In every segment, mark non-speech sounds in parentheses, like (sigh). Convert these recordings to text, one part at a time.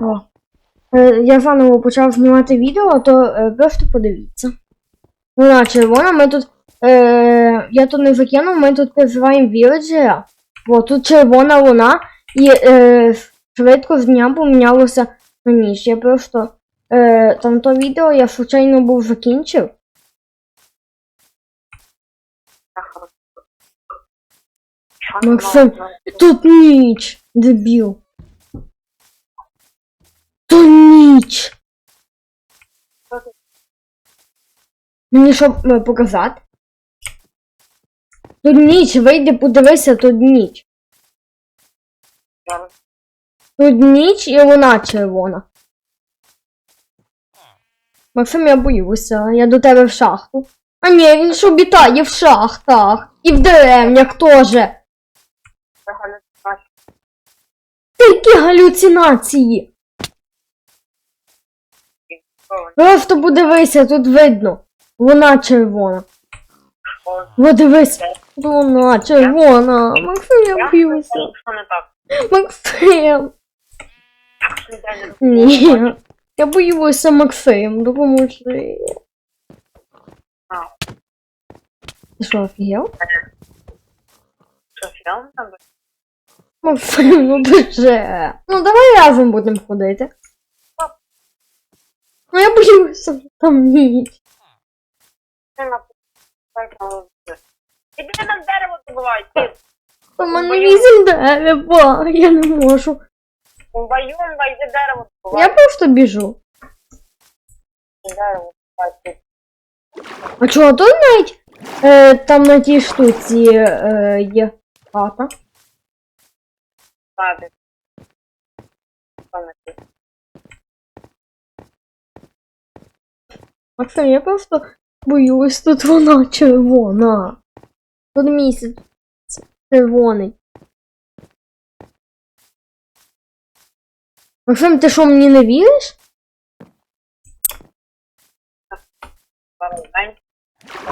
О. Е, Я заново почав знімати відео, то е, просто подивіться. Вона червона, ми тут. Е, я тут не закинув, ми тут проживаємо віледжера. О, тут червона луна, і е, швидко з дня помінялося на ніч. Я просто. Е, там то відео я случайно був закінчив. Максим, Тут ніч, дебіл. То ніч. Мені що е, показати? Тут ніч, вийди, подивися, тут ніч. Тут ніч і вона червона. Максим, я боюся, я до тебе в шахту. А ні, він ж обітає в шахтах. І в деревнях теж. Які галюцинації? Просто подивися, тут видно. Вона червона. О, дивись. Вона червона. Максим, я боюся. Що не так? Максим. Ні. Я боюся, Максим. Ти що, офігел? Що, фіал там? Максим, ну ти же. Ну давай разом будемо ходити. Ну я боюся, там ніч. Ти на Іди на дерево добивай, ти. У мене Бою. вісім дерева, я не можу. Умба-юмба, йди дерево Я добивай. просто біжу. Дерево добивай, ти. А чого тут навіть е, там на тій штуці е, є хата? Ладно. Що Максим, я просто боюсь, тут вона червона. Тут місяць червоний. Максим, ти що мені не віриш?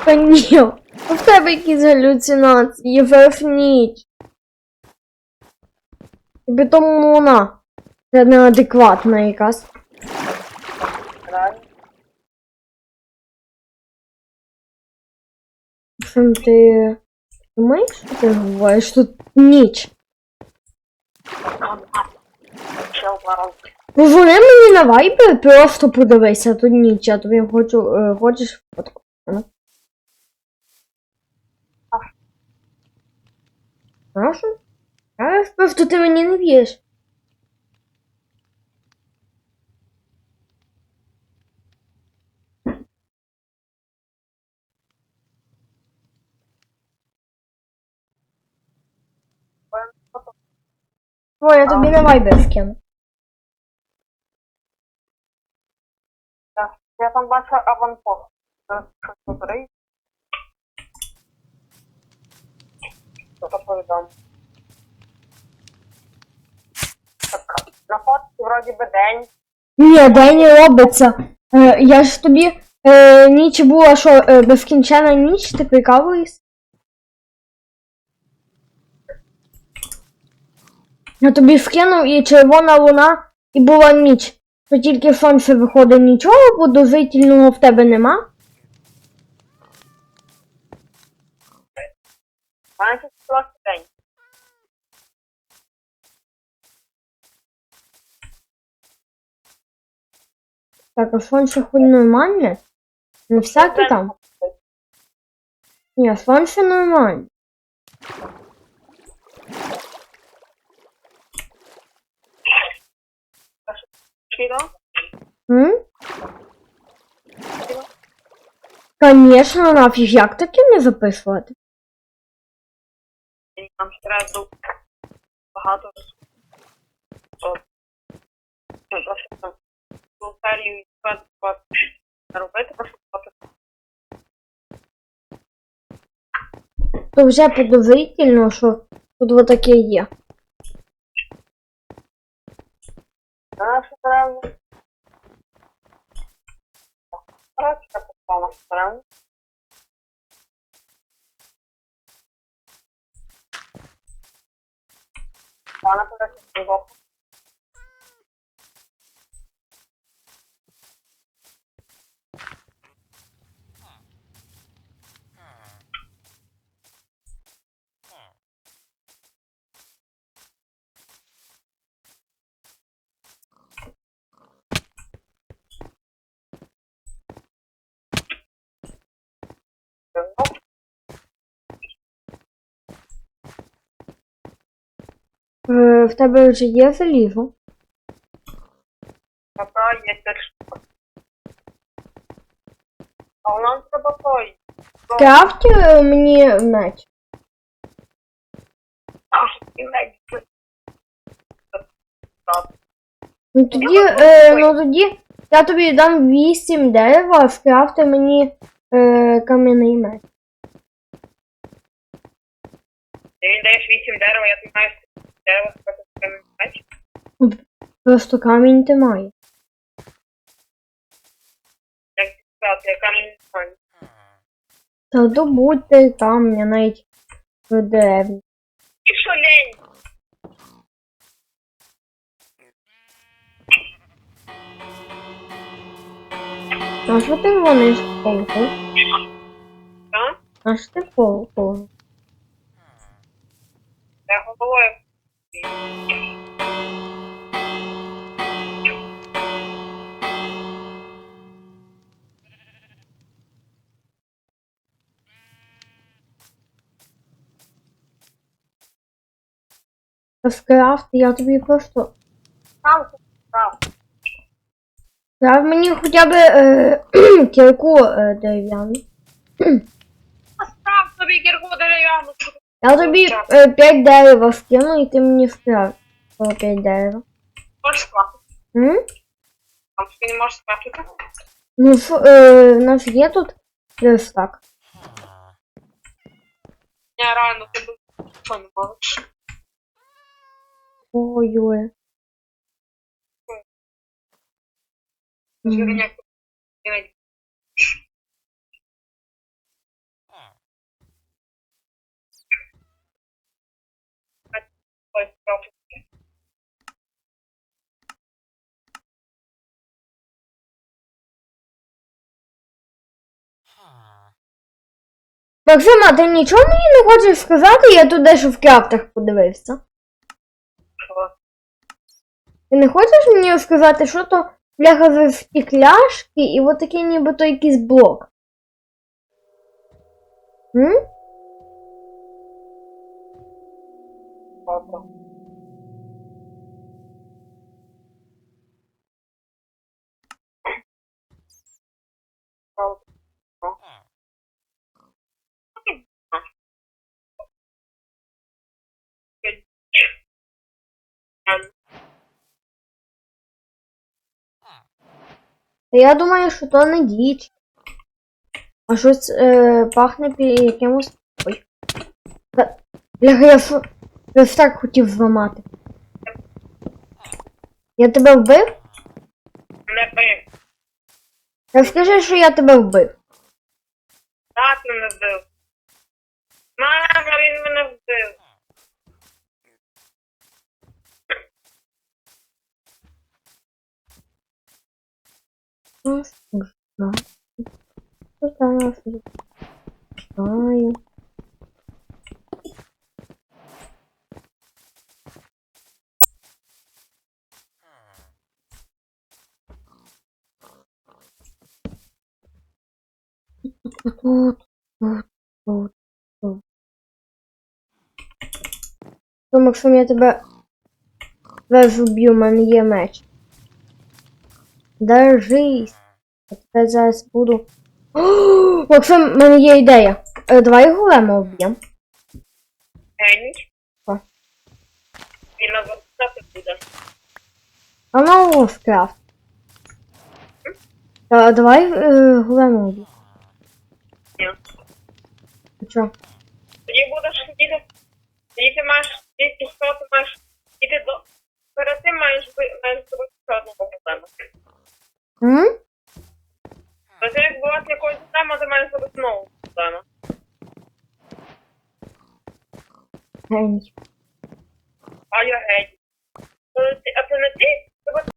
Та ні. У тебе якісь галюцинації, верх ніч. Тобі тому вона. Неадекватна якась. Максим, ти думаєш, що ти говориш? Тут ніч. Позвони мені на вайбер, просто подивися, тут ніч, я тобі хочу, е, хочеш фотку. Ну. Хорошо? Я просто ти мені не віриш. О, я тобі на вайбер скину. Так, Я там бачу аванпост. Зараз щось забери. Що то повідом. Так, на фотці вроді би день. Ні, день не робиться. Е, я ж тобі е, ніч була, що е, безкінчена ніч, ти прикалуєшся? Я тобі скинув і червона луна, і була ніч. То тільки сонце виходить нічого подозрительного в тебе нема. Так, а сонце хоч нормальне? Не всяке там. Ні, сонце нормальне. Чіро? М? Конечно, нафіг, як таке не записувати? Нам треба тут багато От. Ну, просто там робити. То вже подозрительно, що тут отаке є. А, що треба? Коротше, я поставила сторону. Вона подати глибоко. Е, в тебе вже є залізо. Така є теж. А нам треба той. Крафт е, мені меч. Ну тоді, е, ну тоді я тобі дам 8 дерева, скрафти мені е, кам'яний меч. Ти він даєш 8 дерева, я тобі маю дерево сказати камінь меч. Просто камінь ти маєш. Як ти я камінь не. Та добудьте камня навіть в деревні. І що лень? А що ти гониш полку? А що ти полку? Я головою. Скрафт, я тобі просто. Там, там. Дав мені хоча б е, (clears throat) кірку е, дерев'яну. Став тобі кірку дерев'яну. Я тобі е, 5 дерева скину і ти мені скрафт. О, 5 дерева. Можеш скрафтити. М? Там ти не можеш скрафтити. Ну, ф- е, у нас є тут десь так. Ні, реально, ти б що не можеш. Ой-ой. М. Жиреняк. Ой, скрафтити. Максима, ти нічого мені не хочеш сказати? Я тут дещо в крафтах подивився. Що? Ти не хочеш мені сказати, що то бляха за стекляшки і от такий нібито якийсь блок? М? Я думаю, що то не діч. А щось е, пахне якимось. Ой. Бляха, я ф... я так хотів зламати. Я тебе вбив? Не бив. Та скажи, що я тебе вбив. Так мене вбив. Мама, він мене вбив. Ну, що ж, да. Що там? Знаю. Тут, тут, тут, тут. То, Максим, я тебе зараз вб'ю, в мене є меч. Держись. Я тебе зараз буду. (gasps) О, Максим, в мене є ідея. Е, давай голема вб'ємо. Геній. Що? Він записати буде. А ну лоскрафт. Та, давай е, голема вб'ємо. Ні. А чо? Тоді будеш сидіти. Тоді ти маєш тільки Hum? Vocês vão ter coisa da mais sobre o não, tá, não? É isso.